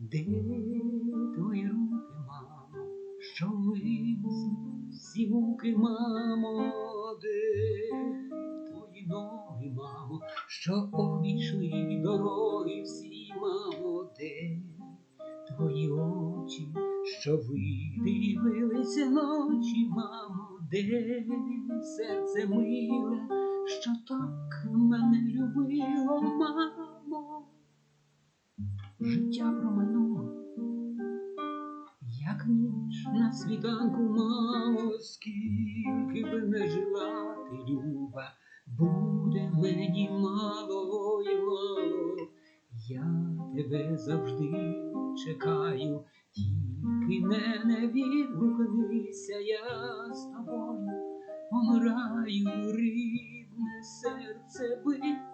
Де твої руки, мамо, що висли всі муки, мамо, де твої ноги, мамо, що обійшли дороги всі, мамо, де твої очі, що видивилися ночі, мамо, де серце миле, що так мене любило, мамо. Життя проминуло, як ніч на світанку, мамо, скільки б не жила ти, люба, буде мені мало й мало. Я тебе завжди чекаю, тільки не, не відгукнися, я з тобою помираю, рідне серце, бися.